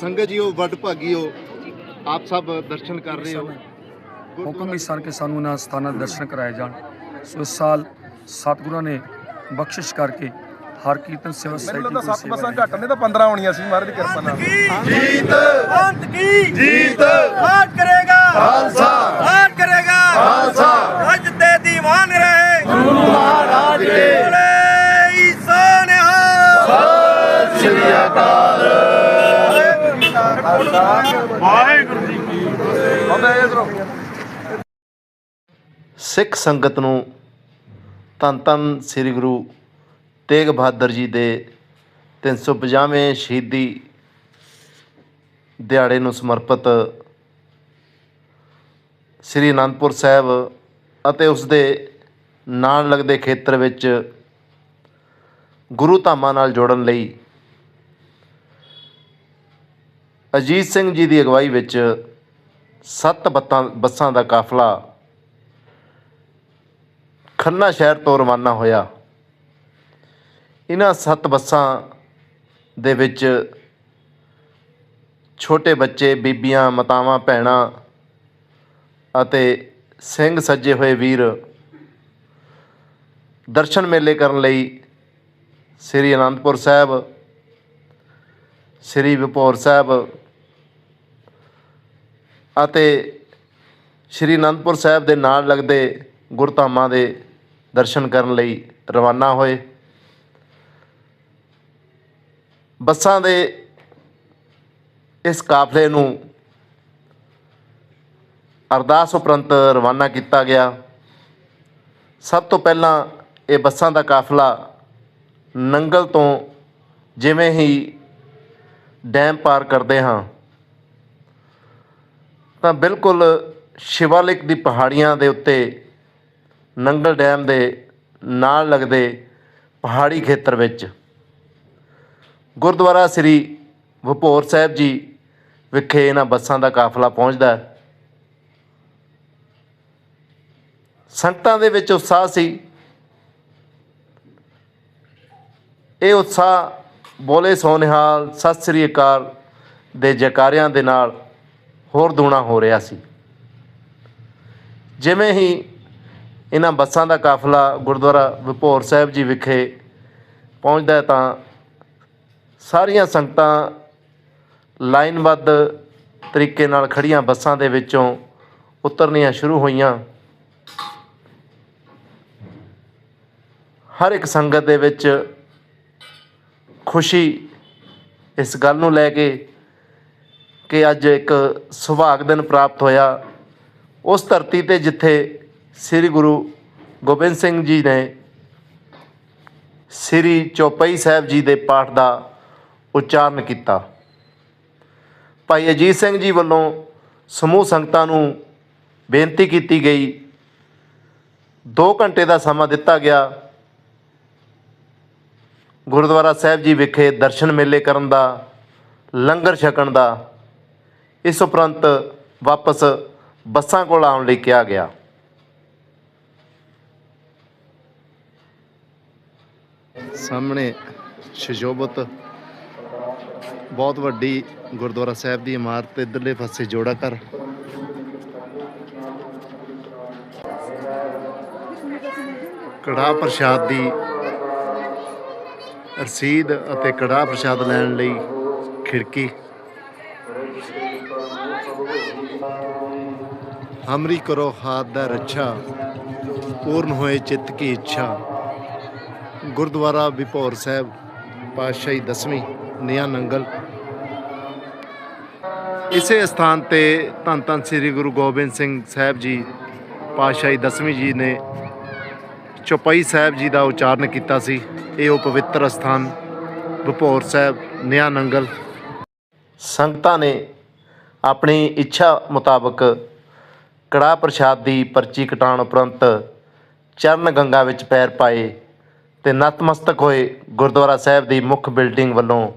ਸੰਗਤ ਜੀ ਹੋ ਵੱਡ ਭਾਗੀ ਹੋ ਆਪ ਸਭ ਦਰਸ਼ਨ ਕਰ ਰਹੇ ਹੋ। ਹੁਕਮ ਇਸ ਸਰ ਕੇ ਸਾਨੂੰ ਨਾ ਸਥਾਨਾਂ ਦੇ ਦਰਸ਼ਨ ਕਰਾਏ ਜਾਣ। ਸੋ ਇਸ ਸਾਲ ਸਤਿਗੁਰਾਂ ਨੇ ਬਖਸ਼ਿਸ਼ ਕਰਕੇ ਹਰ ਕੀਰਤਨ ਸੇਵਾ ਸੋਸਾਇਟੀ ਦੀ ਸੇਵਾ ਸੱਤ ਬਸਾਂ ਘੱਟ ਨੇ ਤਾਂ 15 ਆਉਣੀਆਂ ਸੀ ਮਹਾਰਾਜ ਦੀ ਕਿਰਪਾ ਨਾਲ। ਜੀਤ! ਅੰਤ ਕੀ? ਜੀਤ! ਰਾਜ ਕਰੇਗਾ! ਖਾਲਸਾ! ਰਾਜ ਕਰੇਗਾ! ਖਾਲਸਾ! ਅੱਜ ਤੇ ਦੀਵਾਨ ਰਹੇ। ਗੁਰੂ ਮਹਾਰਾਜ ਕੇ ਈਸਾ ਹੋ ਸਤਿ ਸ੍ਰੀ ਅਕਾਲ। ਸਿੱਖ ਸੰਗਤ ਨੂੰ ਤਨ ਤਨ ਸ੍ਰੀ ਗੁਰੂ ਤੇਗ ਬਹਾਦਰ ਜੀ ਦੇ 350ਵੇਂ ਸ਼ਹੀਦੀ ਦਿਹਾੜੇ ਨੂੰ ਸਮਰਪਿਤ ਸ੍ਰੀ ਅਨੰਦਪੁਰ ਸਾਹਿਬ ਅਤੇ ਉਸ ਦੇ ਨਾਲ ਲੱਗਦੇ ਖੇਤਰ ਵਿੱਚ ਗੁਰੂ ਧਾਮਾਂ ਨਾਲ ਜੋੜਨ ਲਈ ਅਜੀਤ ਸਿੰਘ ਜੀ ਦੀ ਅਗਵਾਈ ਵਿੱਚ ਸੱਤ ਬੱਤਾਂ ਬੱਸਾਂ ਦਾ ਕਾਫਲਾ ਖੰਨਾ ਸ਼ਹਿਰ ਤੋਂ ਰਵਾਨਾ ਹੋਇਆ। ਇਹਨਾਂ ਸੱਤ ਬੱਸਾਂ ਦੇ ਵਿੱਚ ਛੋਟੇ ਬੱਚੇ, ਬੀਬੀਆਂ, ਮਾਤਾਵਾਂ, ਭੈਣਾਂ ਅਤੇ ਸਿੰਘ ਸੱਜੇ ਹੋਏ ਵੀਰ ਦਰਸ਼ਨ ਮੇਲੇ ਕਰਨ ਲਈ ਸ੍ਰੀ ਅਨੰਦਪੁਰ ਸਾਹਿਬ, ਸ੍ਰੀ ਵਿਪੌਰ ਸਾਹਿਬ ਅਤੇ ਸ੍ਰੀ ਅਨੰਦਪੁਰ ਸਾਹਿਬ ਦੇ ਨਾਲ ਲੱਗਦੇ ਗੁਰਧਾਮਾਂ ਦੇ ਦਰਸ਼ਨ ਕਰਨ ਲਈ ਰਵਾਨਾ ਹੋਏ। ਬੱਸਾਂ ਦੇ ਇਸ ਕਾਫਲੇ ਨੂੰ ਅਰਦਾਸ ਉਪਰੰਤ ਰਵਾਨਾ ਕੀਤਾ ਗਿਆ। ਸਭ ਤੋਂ ਪਹਿਲਾਂ ਇਹ ਬੱਸਾਂ ਦਾ ਕਾਫਲਾ ਨੰਗਲ ਤੋਂ ਜਿਵੇਂ ਹੀ ਡੈਮ ਪਾਰ ਕਰਦੇ ਹਾਂ। ਤਾਂ ਬਿਲਕੁਲ ਸ਼ਿਵਾਲਿਕ ਦੀ ਪਹਾੜੀਆਂ ਦੇ ਉੱਤੇ, ਨੰਗਲ ਡੈਮ ਦੇ ਨਾਲ ਲੱਗਦੇ ਪਹਾੜੀ ਖੇਤਰ ਵਿੱਚ। ਗੁਰਦੁਆਰਾ ਸ੍ਰੀ ਵਪੋਰ ਸਾਹਿਬ ਜੀ ਵਿਖੇ ਇਹਨਾਂ ਬੱਸਾਂ ਦਾ ਕਾਫਲਾ ਪਹੁੰਚਦਾ ਹੈ। ਸੰਗਤਾਂ ਦੇ ਵਿੱਚ ਉਤਸ਼ਾਹ ਸੀ। ਇਹ ਉਤਸ਼ਾਹ ਬੋਲੇ ਸੋਨਿਹਾਲ ਸਤਿ ਸ੍ਰੀ ਅਕਾਲ ਦੇ ਜੈਕਾਰਿਆਂ ਦੇ ਨਾਲ ਹੋਰ ਦੂਣਾ ਹੋ ਰਿਹਾ ਸੀ। ਜਿਵੇਂ ਹੀ ਇਹਨਾਂ ਬੱਸਾਂ ਦਾ ਕਾਫਲਾ ਗੁਰਦੁਆਰਾ ਵਿਭੋਰ ਸਾਹਿਬ ਜੀ ਵਿਖੇ ਪਹੁੰਚਦਾ ਤਾਂ ਸਾਰੀਆਂ ਸੰਗਤਾਂ ਲਾਈਨਬੱਧ ਤਰੀਕੇ ਨਾਲ ਖੜੀਆਂ ਬੱਸਾਂ ਦੇ ਵਿੱਚੋਂ ਉਤਰਨੀਆਂ ਸ਼ੁਰੂ ਹੋਈਆਂ। ਹਰ ਇੱਕ ਸੰਗਤ ਦੇ ਵਿੱਚ ਖੁਸ਼ੀ ਇਸ ਗੱਲ ਨੂੰ ਲੈ ਕੇ ਕਿ ਅੱਜ ਇੱਕ ਸੁਭਾਗ ਦਿਨ ਪ੍ਰਾਪਤ ਹੋਇਆ। ਉਸ ਧਰਤੀ ਤੇ ਜਿੱਥੇ ਸ੍ਰੀ ਗੁਰੂ ਗੋਬਿੰਦ ਸਿੰਘ ਜੀ ਨੇ ਸ੍ਰੀ ਚੌਪਈ ਸਾਹਿਬ ਜੀ ਦੇ ਪਾਠ ਦਾ ਉਚਾਰਨ ਕੀਤਾ। ਭਾਈ ਅਜੀਤ ਸਿੰਘ ਜੀ ਵੱਲੋਂ ਸਮੂਹ ਸੰਗਤਾਂ ਨੂੰ ਬੇਨਤੀ ਕੀਤੀ ਗਈ 2 ਘੰਟੇ ਦਾ ਸਮਾਂ ਦਿੱਤਾ ਗਿਆ। ਗੁਰਦੁਆਰਾ ਸਾਹਿਬ ਜੀ ਵਿਖੇ ਦਰਸ਼ਨ ਮੇਲੇ ਕਰਨ ਦਾ, ਲੰਗਰ ਛਕਣ ਦਾ ਇਸ ਉਪਰੰਤ ਵਾਪਸ ਬੱਸਾਂ ਕੋਲ ਆਉਣ ਲਈ ਕਿਹਾ ਗਿਆ। ਸਾਹਮਣੇ ਸ਼ਜੋਬਤ ਬਹੁਤ ਵੱਡੀ ਗੁਰਦੁਆਰਾ ਸਾਹਿਬ ਦੀ ਇਮਾਰਤ ਤੇ ਇਧਰਲੇ ਪਾਸੇ ਜੋੜਾ ਘਰ। ਕੜਾ ਪ੍ਰਸ਼ਾਦ ਦੀ ਰਸੀਦ ਅਤੇ ਕੜਾ ਪ੍ਰਸ਼ਾਦ ਲੈਣ ਲਈ ਖਿੜਕੀ। ਹਮਰੀ ਕਰੋ ਹਾਥ ਦਾ ਰੱਛਾ ਪੂਰਨ ਹੋਏ ਚਿੱਤ ਕੀ ਇੱਛਾ ਗੁਰਦੁਆਰਾ ਵਿਭੋਰ ਸਾਹਿਬ ਪਾਤਸ਼ਾਹੀ ਦਸਵੀਂ ਨਿਆ ਨੰਗਲ ਇਸੇ ਸਥਾਨ ਤੇ ਧੰਨ ਧੰਨ ਸ੍ਰੀ ਗੁਰੂ ਗੋਬਿੰਦ ਸਿੰਘ ਸਾਹਿਬ ਜੀ ਪਾਤਸ਼ਾਹੀ ਦਸਵੀਂ ਜੀ ਨੇ ਚੌਪਈ ਸਾਹਿਬ ਜੀ ਦਾ ਉਚਾਰਨ ਕੀਤਾ ਸੀ ਇਹ ਉਹ ਪਵਿੱਤਰ ਸਥਾਨ ਵਿਭੋਰ ਸਾਹਿਬ ਨਿਆ ਨੰਗਲ ਸੰਗਤਾਂ ਨੇ ਆਪਣੀ ਇੱਛਾ ਮੁਤਾਬਕ ਕੜਾਹ ਪ੍ਰਸ਼ਾਦ ਦੀ ਪਰਚੀ ਕਟਾਉਣ ਉਪਰੰਤ ਚਰਨ ਗੰਗਾ ਵਿੱਚ ਪੈਰ ਪਾਏ ਤੇ ਨਤਮਸਤਕ ਹੋਏ ਗੁਰਦੁਆਰਾ ਸਾਹਿਬ ਦੀ ਮੁੱਖ ਬਿਲਡਿੰਗ ਵੱਲੋਂ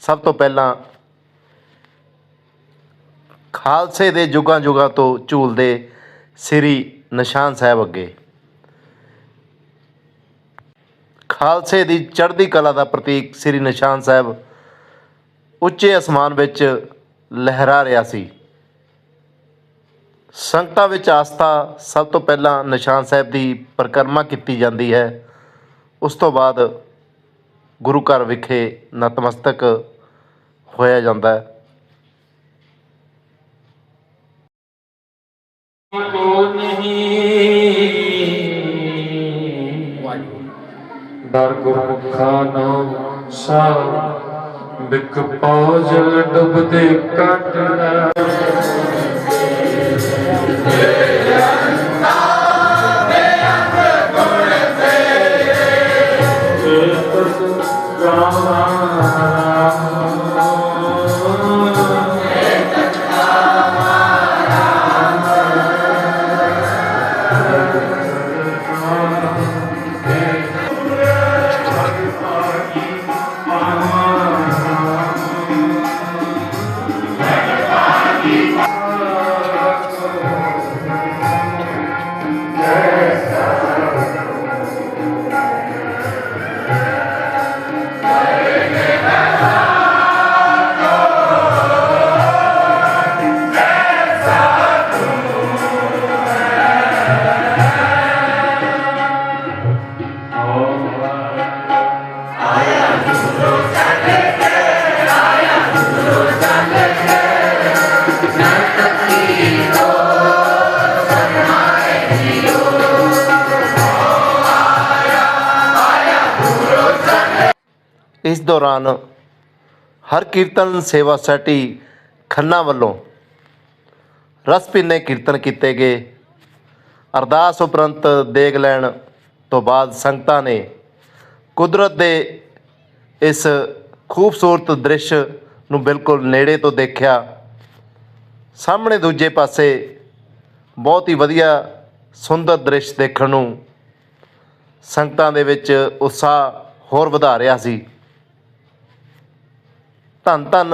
ਸਭ ਤੋਂ ਪਹਿਲਾਂ ਖਾਲਸੇ ਦੇ ਜੁਗਾਂ ਜੁਗਾਂ ਤੋਂ ਝੂਲਦੇ ਸ੍ਰੀ ਨਿਸ਼ਾਨ ਸਾਹਿਬ ਅੱਗੇ। ਖਾਲਸੇ ਦੀ ਚੜ੍ਹਦੀ ਕਲਾ ਦਾ ਪ੍ਰਤੀਕ ਸ੍ਰੀ ਨਿਸ਼ਾਨ ਸਾਹਿਬ ਉੱਚੇ ਅਸਮਾਨ ਵਿੱਚ ਲਹਿਰਾ ਰਿਹਾ ਸੀ। ਸੰਗਤਾਂ ਵਿੱਚ ਆਸਥਾ ਸਭ ਤੋਂ ਪਹਿਲਾਂ ਨਿਸ਼ਾਨ ਸਾਹਿਬ ਦੀ ਪਰਿਕਰਮਾ ਕੀਤੀ ਜਾਂਦੀ ਹੈ। ਉਸ ਤੋਂ ਬਾਅਦ ਗੁਰੂ ਘਰ ਵਿਖੇ ਨਤਮਸਤਕ ਹੋਇਆ ਜਾਂਦਾ ਹੈ। ਦਰ ਗੁਰਮੁਖਾ ਨਾਮ ਸਾ ਬਿਕ ਪਾਉ ਡੁੱਬਦੇ ਕੱਟ ਇਸ ਦੌਰਾਨ ਹਰ ਕੀਰਤਨ ਸੇਵਾ ਸੋਸਾਇਟੀ ਖੰਨਾ ਵੱਲੋਂ ਰਸ ਭਿੰਨੇ ਕੀਰਤਨ ਕੀਤੇ ਗਏ। ਅਰਦਾਸ ਉਪਰੰਤ ਦੇਗ ਲੈਣ ਤੋਂ ਬਾਅਦ ਸੰਗਤਾਂ ਨੇ ਕੁਦਰਤ ਦੇ ਇਸ ਖੂਬਸੂਰਤ ਦ੍ਰਿਸ਼ ਨੂੰ ਬਿਲਕੁਲ ਨੇੜੇ ਤੋਂ ਦੇਖਿਆ। ਸਾਹਮਣੇ ਦੂਜੇ ਪਾਸੇ ਬਹੁਤ ਹੀ ਵਧੀਆ ਸੁੰਦਰ ਦ੍ਰਿਸ਼ ਦੇਖਣ ਨੂੰ ਸੰਗਤਾਂ ਦੇ ਵਿੱਚ ਉਤਸ਼ਾਹ ਹੋਰ ਵਧਾ ਰਿਹਾ ਸੀ। ਧੰਨ ਧੰਨ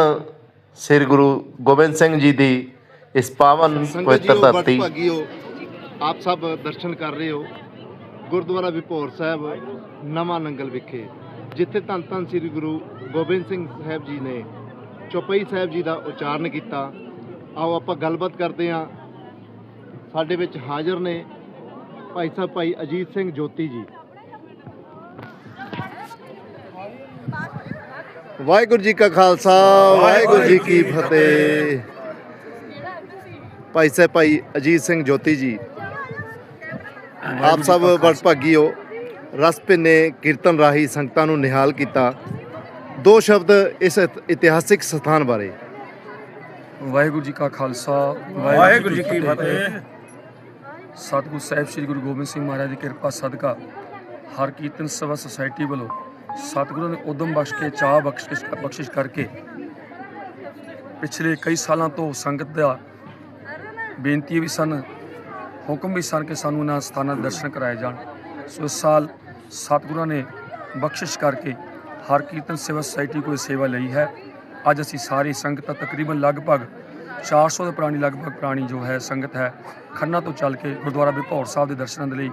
ਸ੍ਰੀ ਗੁਰੂ ਗੋਬਿੰਦ ਸਿੰਘ ਜੀ ਦੀ ਇਸ ਪਾਵਨ ਪਵਿੱਤਰ ਧਰਤੀ। ਆਪ ਸਭ ਦਰਸ਼ਨ ਕਰ ਰਹੇ ਹੋ। ਗੁਰਦੁਆਰਾ ਵਿਭੋਰ ਸਾਹਿਬ ਨਵਾਂ ਨੰਗਲ ਵਿਖੇ। ਜਿੱਥੇ ਧੰਨ ਧੰਨ ਸ੍ਰੀ ਗੁਰੂ ਗੋਬਿੰਦ ਸਿੰਘ ਸਾਹਿਬ ਜੀ ਨੇ ਚੌਪਈ ਸਾਹਿਬ ਜੀ ਦਾ ਉਚਾਰਨ ਕੀਤਾ। ਆਓ ਆਪਾਂ ਗੱਲਬਾਤ ਕਰਦੇ ਹਾਂ। ਸਾਡੇ ਵਿੱਚ ਹਾਜ਼ਰ ਨੇ ਭਾਈ ਸਾਹਿਬ ਭਾਈ ਅਜੀਤ ਸਿੰਘ ਜੋਤੀ ਜੀ। ਵਾਹਿਗੁਰੂ ਜੀ ਕਾ ਖਾਲਸਾ ਵਾਹਿਗੁਰੂ ਜੀ ਕੀ ਫਤਿਹ। ਭਾਈ ਸਾਹਿਬ ਭਾਈ ਅਜੀਤ ਸਿੰਘ ਜੋਤੀ ਜੀ ਆਪ ਸਭ ਵਡਭਾਗੀ ਹੋ ਰਸ ਭਿੰਨੇ ਕੀਰਤਨ ਰਾਹੀਂ ਸੰਗਤਾਂ ਨੂੰ ਨਿਹਾਲ ਕੀਤਾ। ਦੋ ਸ਼ਬਦ ਇਸ ਇਤ- ਇਤਿਹਾਸਿਕ ਸਥਾਨ ਬਾਰੇ। ਵਾਹਿਗੁਰੂ ਜੀ ਕਾ ਖਾਲਸਾ ਵਾਹਿਗੁਰੂ ਜੀ ਕੀ ਫਤਿਹ। ਸਤਿਗੁਰ ਸਾਹਿਬ ਸ੍ਰੀ ਗੁਰੂ ਗੋਬਿੰਦ ਸਿੰਘ ਮਹਾਰਾਜ ਦੀ ਕਿਰਪਾ ਸਦਕਾ ਹਰ ਕੀਰਤਨ ਸਭਾ ਸੁਸਾਇਟੀ ਵੱਲੋਂ ਸਤਿਗੁਰੂ ਨੇ ਉਦਮ ਬਖਸ਼ ਕੇ, ਚਾਹ ਬਖਸ਼ਿਸ਼ ਬਖਸ਼ਿਸ਼ ਕਰਕੇ ਪਿਛਲੇ ਕਈ ਸਾਲਾਂ ਤੋਂ ਸੰਗਤ ਦਾ ਬੇਨਤੀ ਵੀ ਸਨ, ਹੁਕਮ ਵੀ ਸਨ ਕਿ ਸਾਨੂੰ ਇਹਨਾਂ ਸਥਾਨਾਂ ਦੇ ਦਰਸ਼ਨ ਕਰਾਏ ਜਾਣ। ਸੋ ਇਸ ਸਾਲ ਸਤਿਗੁਰਾਂ ਨੇ ਬਖਸ਼ਿਸ਼ ਕਰਕੇ ਹਰ ਕੀਰਤਨ ਸੇਵਾ ਸੁਸਾਇਟੀ ਕੋਲ ਸੇਵਾ ਲਈ ਹੈ। ਅੱਜ ਅਸੀਂ ਸਾਰੀ ਸੰਗਤ ਤਕਰੀਬਨ ਲਗਭਗ 400 ਦੇ ਪ੍ਰਾਣੀ, ਲਗਭਗ ਪ੍ਰਾਣੀ ਜੋ ਹੈ ਸੰਗਤ ਹੈ, ਖੰਨਾ ਤੋਂ ਚੱਲ ਕੇ ਗੁਰਦੁਆਰਾ ਬਿਭੌਰ ਸਾਹਿਬ ਦੇ ਦਰਸ਼ਨਾਂ ਦੇ ਲਈ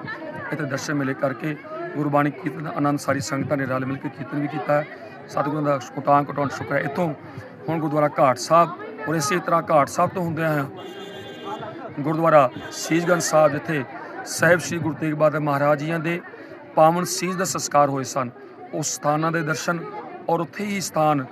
ਇੱਥੇ ਦਰਸ਼ਨ ਮੇਲੇ ਕਰਕੇ ਗੁਰਬਾਣੀ ਕੀਰਤਨ ਦਾ ਆਨੰਦ, ਸਾਰੀ ਸੰਗਤਾਂ ਨੇ ਰਲ ਮਿਲ ਕੇ ਕੀਰਤਨ ਵੀ ਕੀਤਾ ਸਤਿਗੁਰਾਂ ਦਾ ਕੋਟਾਂ ਕੋਟਾਂ ਸ਼ੁਕਰ ਹੈ। ਇੱਥੋਂ ਹੁਣ ਗੁਰਦੁਆਰਾ ਘਾਟ ਸਾਹਿਬ, ਔਰ ਇਸੇ ਤਰ੍ਹਾਂ ਘਾਟ ਸਾਹਿਬ ਤੋਂ ਹੁੰਦਿਆਂ ਹੋਇਆਂ ਗੁਰਦੁਆਰਾ ਸੀਸਗੰਜ ਸਾਹਿਬ, ਜਿੱਥੇ ਸਾਹਿਬ ਸ੍ਰੀ ਗੁਰੂ ਤੇਗ ਬਹਾਦਰ ਮਹਾਰਾਜ ਜੀਆਂ ਦੇ ਪਾਵਨ ਸੀਸ ਦਾ ਸੰਸਕਾਰ ਹੋਏ ਸਨ, ਉਸ ਸਥਾਨਾਂ ਦੇ ਦਰਸ਼ਨ ਔਰ ਉੱਥੇ ਹੀ ਸਥਾਨ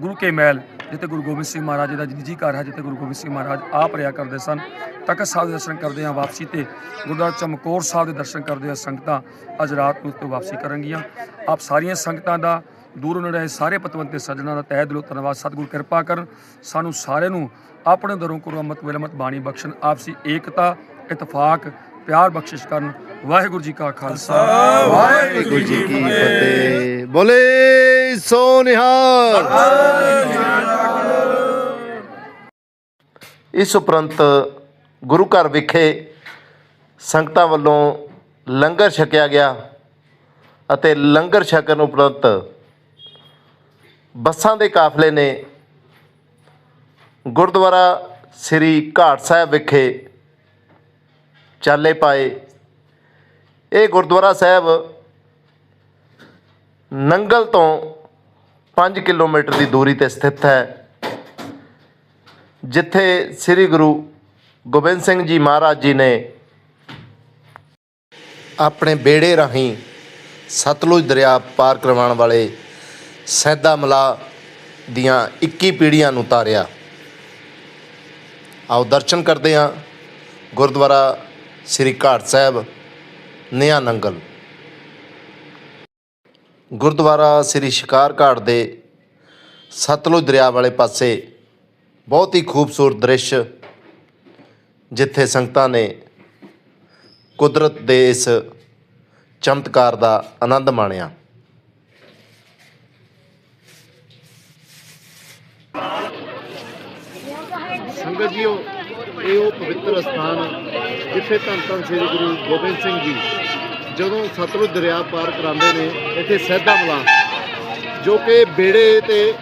ਗੁਰੂ ਕੇ ਮਹਿਲ ਜਿੱਥੇ ਗੁਰੂ ਗੋਬਿੰਦ ਸਿੰਘ ਮਹਾਰਾਜ ਜੀ ਦਾ ਨਿੱਜੀ ਘਰ ਹੈ, ਜਿੱਥੇ ਗੁਰੂ ਗੋਬਿੰਦ ਸਿੰਘ ਮਹਾਰਾਜ ਆਪ ਰਿਆ ਕਰਦੇ ਸਨ ਤਖਤ ਸਾਹਿਬ ਦੇ ਦਰਸ਼ਨ ਕਰਦੇ ਹਾਂ ਵਾਪਸੀ ਤੇ ਗੁਰਦੁਆਰਾ ਚਮਕੌਰ ਸਾਹਿਬ ਦੇ ਦਰਸ਼ਨ ਕਰਦੇ ਹਾਂ ਸੰਗਤਾਂ ਅੱਜ ਰਾਤ ਨੂੰ ਤੋਂ ਵਾਪਸੀ ਕਰਨਗੀਆਂ। ਆਪ ਸਾਰੀਆਂ ਸੰਗਤਾਂ ਦਾ ਦੂਰੋਂ ਨੇੜੇ ਸਾਰੇ ਪਤਵੰਤੇ ਸੱਜਣਾ ਦਾ ਤਹਿ ਦਿਲੋਂ ਧੰਨਵਾਦ, ਸਤਿਗੁਰ ਕਿਰਪਾ ਕਰਨ, ਸਾਨੂੰ ਸਾਰਿਆਂ ਨੂੰ ਆਪਣੇ ਦਰੋਂ ਕਰੋ ਅਮਤ ਵਿਲਮਤ, ਬਾਣੀ ਬਖਸ਼ਣ, ਆਪਸੀ ਏਕਤਾ, ਇਤਫਾਕ, ਪਿਆਰ ਬਖਸ਼ਿਸ਼ ਕਰਨ। ਵਾਹਿਗੁਰੂ ਜੀ ਕਾ ਖਾਲਸਾ। ਵਾਹਿਗੁਰੂ ਜੀ ਕੀ ਫਤਿਹ। ਬੋਲੇ ਸੋ ਨਿਹਾਲ। ਇਸ ਉਪਰੰਤ ਗੁਰੂ ਘਰ ਵਿਖੇ ਸੰਗਤਾਂ ਵੱਲੋਂ ਲੰਗਰ ਛਕਿਆ ਗਿਆ ਅਤੇ ਲੰਗਰ ਛਕਣ ਉਪਰੰਤ ਬੱਸਾਂ ਦੇ ਕਾਫਲੇ ਨੇ ਗੁਰਦੁਆਰਾ ਸ੍ਰੀ ਘਾਟ ਸਾਹਿਬ ਵਿਖੇ ਚਾਲੇ ਪਾਏ। ਇਹ ਗੁਰਦੁਆਰਾ ਸਾਹਿਬ ਨੰਗਲ ਤੋਂ 5 ਕਿਲੋਮੀਟਰ ਦੀ ਦੂਰੀ ਤੇ ਸਥਿਤ ਹੈ। ਜਿੱਥੇ ਸ੍ਰੀ ਗੁਰੂ ਗੋਬਿੰਦ ਸਿੰਘ ਜੀ ਮਹਾਰਾਜ ਜੀ ਨੇ ਆਪਣੇ ਬੇੜੇ ਰਾਹੀਂ ਸਤਲੁਜ ਦਰਿਆ ਪਾਰ ਕਰਵਾਉਣ ਵਾਲੇ ਸੈਦਾ ਮਲਾ ਦੀਆਂ 21 ਪੀੜ੍ਹੀਆਂ ਨੂੰ ਤਾਰਿਆ। ਆਓ ਦਰਸ਼ਨ ਕਰਦੇ ਹਾਂ। ਗੁਰਦੁਆਰਾ ਸ੍ਰੀ ਘਾਟ ਸਾਹਿਬ, ਨਿਆ ਨੰਗਲ। ਗੁਰਦੁਆਰਾ ਸ੍ਰੀ ਸ਼ਿਕਾਰ ਘਾਟ ਦੇ ਸਤਲੁਜ ਦਰਿਆ ਵਾਲੇ ਪਾਸੇ ਬਹੁਤ ਹੀ ਖੂਬਸੂਰਤ ਦ੍ਰਿਸ਼ ਜਿੱਥੇ ਸੰਗਤਾਂ ਨੇ ਕੁਦਰਤ ਦੇ ਇਸ ਚਮਤਕਾਰ ਦਾ ਆਨੰਦ ਮਾਣਿਆ। ਸੰਗਤ ਜੀਓ, ਇਹ ਉਹ ਪਵਿੱਤਰ ਸਥਾਨ ਜਿੱਥੇ ਧੰਨ ਧੰਨ ਸ੍ਰੀ ਗੁਰੂ ਗੋਬਿੰਦ ਸਿੰਘ ਜੀ ਜਦੋਂ ਸਤਲੁਜ ਦਰਿਆ ਪਾਰ ਕਰਾਉਂਦੇ ਨੇ, ਇੱਥੇ ਸੈਦਾ ਮਲਾ, ਜੋ ਕਿ ਬੇੜੇ ਤੇ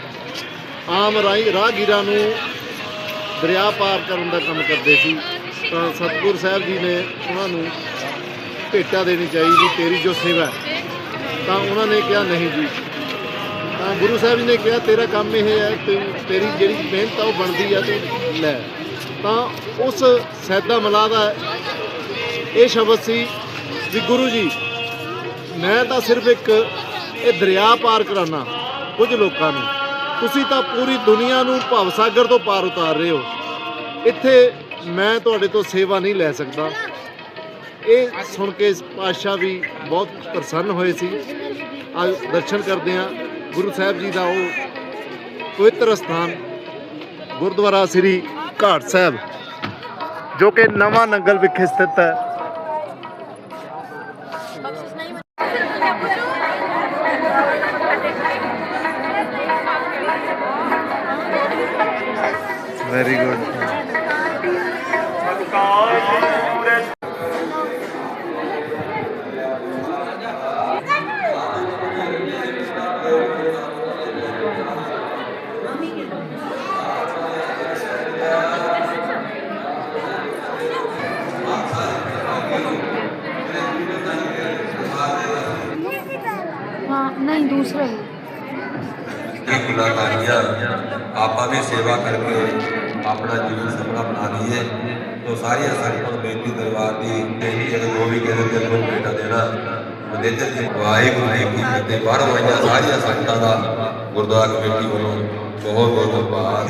ਆਮ ਰਾਹੀ ਰਾਹਗੀਰਾਂ ਨੂੰ ਦਰਿਆ ਪਾਰ ਕਰਨ ਦਾ ਕੰਮ ਕਰਦੇ ਸੀ, ਤਾਂ ਸਤਿਗੁਰ ਸਾਹਿਬ ਜੀ ਨੇ ਉਹਨਾਂ ਨੂੰ ਭੇਟਾ ਦੇਣੀ ਚਾਹੀਦੀ ਤੇਰੀ ਜੋ ਸੇਵਾ ਤਾਂ ਉਹਨਾਂ ਨੇ ਕਿਹਾ, ਨਹੀਂ ਜੀ। ਤਾਂ ਗੁਰੂ ਸਾਹਿਬ ਜੀ ਨੇ ਕਿਹਾ, ਤੇਰਾ ਕੰਮ ਇਹ ਹੈ ਤੇਰੀ ਜਿਹੜੀ ਮਿਹਨਤ ਆ ਉਹ ਬਣਦੀ ਆ ਤੂੰ ਲੈ। ਤਾਂ ਉਸ ਸੈਦਾ ਮਲਾ ਦਾ ਇਹ ਸ਼ਬਦ ਸੀ ਵੀ ਗੁਰੂ ਜੀ, ਮੈਂ ਤਾਂ ਸਿਰਫ ਇੱਕ ਇਹ ਦਰਿਆ ਪਾਰ ਕਰਾਨਾ ਕੁਝ ਲੋਕਾਂ ਨੂੰ। ਤੁਸੀਂ ਤਾਂ ਪੂਰੀ ਦੁਨੀਆ ਨੂੰ ਭਵ ਸਾਗਰ ਤੋਂ ਪਾਰ ਉਤਾਰ ਰਹੇ ਹੋ। ਇੱਥੇ ਮੈਂ ਤੁਹਾਡੇ ਤੋਂ ਸੇਵਾ ਨਹੀਂ ਲੈ ਸਕਦਾ। ਇਹ ਸੁਣ ਕੇ ਪਾਤਸ਼ਾਹ ਵੀ ਬਹੁਤ ਪ੍ਰਸੰਨ ਹੋਏ ਸੀ। ਅੱਜ ਦਰਸ਼ਨ ਕਰਦੇ ਹਾਂ। ਗੁਰੂ ਸਾਹਿਬ ਜੀ ਦਾ ਉਹ ਪਵਿੱਤਰ ਸਥਾਨ, ਗੁਰਦੁਆਰਾ ਸ੍ਰੀ ਘਾਟ ਸਾਹਿਬ, ਜੋ ਕਿ ਨਵਾਂ ਨੰਗਲ ਵਿਖੇ ਸਥਿਤ ਹੈ। वेरी गुड हाँ, नहीं दूसरा है। ਇਹ ਗੁਨਾਹਗਾਰੀਆਂ ਆਪਾਂ ਵੀ ਸੇਵਾ ਕਰਕੇ ਆਪਣਾ ਜੀਵਨ ਸਫਲਾ ਬਣਾ ਲਈਏ। ਤੋ ਸਾਰੀਆਂ ਸੰਗਤਾਂ ਨੂੰ ਬੇਨਤੀ ਦਰਬਾਰ ਦੀ ਬੇਨਤੀ ਹੈ ਕਿ ਜੋ ਵੀ ਕਿਸੇ ਦਿਲ ਬੇਟਾ ਦੇਣਾ ਮਨੇਜਰ ਜੀ ਵਾਹਿਗੁਰੂ ਜੀ ਕੀ ਫਤਿਹ ਬਾਹਰੋਂ ਆਈਆਂ ਸਾਰੀਆਂ ਸੰਗਤਾਂ ਦਾ ਗੁਰਦੁਆਰਾ ਕਮੇਟੀ ਵੱਲੋਂ ਬਹੁਤ ਬਹੁਤ ਧੰਨਵਾਦ।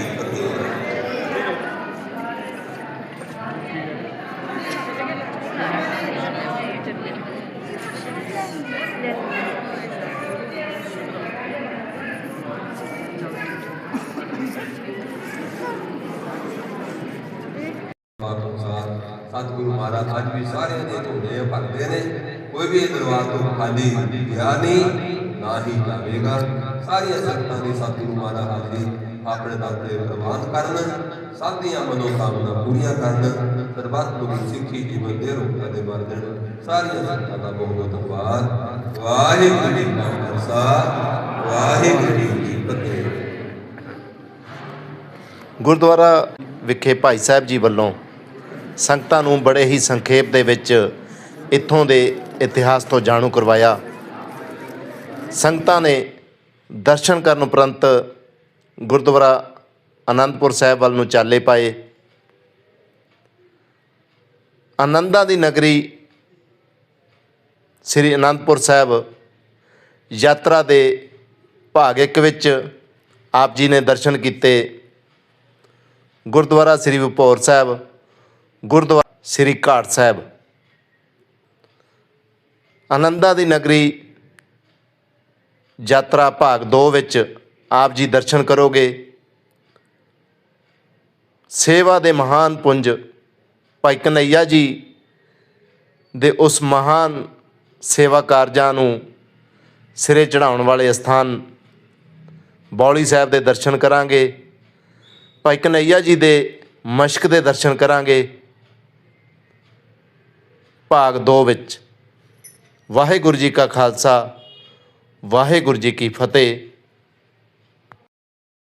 ਸਤਿਗੁਰੂ ਮਹਾਰਾਜ, ਅੱਜ ਵੀ ਸਾਰਿਆਂ ਦੇ ਝੋਲੇ ਭਰਦੇ ਨੇ। ਕੋਈ ਵੀ ਇਹ ਤੋਂ ਖਾਲੀ ਗਿਆ ਨਹੀਂ, ਨਾ ਹੀ ਜਾਵੇਗਾ। ਸਾਰੀਆਂ ਸੰਗਤਾਂ ਦੀ ਸਤਿਗੁਰੂ ਮਹਾਰਾਜ ਹਾਜ਼ਰੀ ਆਪਣੇ ਦਰ ਪ੍ਰਵਾਨ ਕਰਨ, ਸਭ ਦੀਆਂ ਮਨੋਕਾਮਨਾ ਪੂਰੀਆਂ ਕਰਨ, ਸਰਬੱਤ ਨੂੰ ਸਿੱਖੀ ਜੀਵਨ ਦੇ ਰੂਪ ਦੇ ਵਰਦਨ ਸਾਰੀਆਂ ਸੰਗਤਾਂ ਦਾ ਬਹੁਤ ਬਹੁਤ ਧੰਨਵਾਦ। ਵਾਹਿਗੁਰੂ ਜੀ ਕਾ ਖਾਲਸਾ, ਵਾਹਿਗੁਰੂ ਜੀ ਕੀ ਫਤਿਹ। ਗੁਰਦੁਆਰਾ ਵਿਖੇ ਭਾਈ ਸਾਹਿਬ ਜੀ ਵੱਲੋਂ ਸੰਗਤਾਂ ਨੂੰ ਬੜੇ ਹੀ ਸੰਖੇਪ ਦੇ ਵਿੱਚ ਇੱਥੋਂ ਦੇ ਇਤਿਹਾਸ ਤੋਂ ਜਾਣੂ ਕਰਵਾਇਆ। ਸੰਗਤਾਂ ਨੇ ਦਰਸ਼ਨ ਕਰਨ ਉਪਰੰਤ ਗੁਰਦੁਆਰਾ ਅਨੰਦਪੁਰ ਸਾਹਿਬ ਵੱਲ ਨੂੰ ਚਾਲੇ ਪਾਏ। ਆਨੰਦਾਂ ਦੀ ਨਗਰੀ ਸ੍ਰੀ ਅਨੰਦਪੁਰ ਸਾਹਿਬ ਯਾਤਰਾ ਦੇ ਭਾਗ ਇੱਕ ਵਿੱਚ ਆਪ ਜੀ ਨੇ ਦਰਸ਼ਨ ਕੀਤੇ। ਗੁਰਦੁਆਰਾ ਸ੍ਰੀ ਵਿਪੌਰ ਸਾਹਿਬ ਗੁਰਦੁਆਰਾ ਸ੍ਰੀ ਘਾਟ ਸਾਹਿਬ। ਆਨੰਦਾਂ ਦੀ ਨਗਰੀ ਯਾਤਰਾ ਭਾਗ 2 ਵਿੱਚ ਆਪ ਜੀ ਦਰਸ਼ਨ ਕਰੋਗੇ। ਸੇਵਾ ਦੇ ਮਹਾਨ ਪੁੰਜ ਭਾਈ ਕਨਈਆ ਜੀ ਦੇ ਉਸ ਮਹਾਨ ਸੇਵਾ ਕਾਰਜਾਂ ਨੂੰ ਸਿਰੇ ਚੜਾਉਣ ਵਾਲੇ ਸਥਾਨ ਬੌਲੀ ਸਾਹਿਬ ਦੇ ਦਰਸ਼ਨ ਕਰਾਂਗੇ। ਭਾਈ ਕਨਈਆ ਜੀ ਦੇ ਮਸ਼ਕ ਦੇ ਦਰਸ਼ਨ ਕਰਾਂਗੇ। ਭਾਗ 2 ਵਿੱਚ ਵਾਹਿਗੁਰੂ ਜੀ ਕਾ ਖਾਲਸਾ ਵਾਹਿਗੁਰੂ ਜੀ ਕੀ ਫਤਿਹ।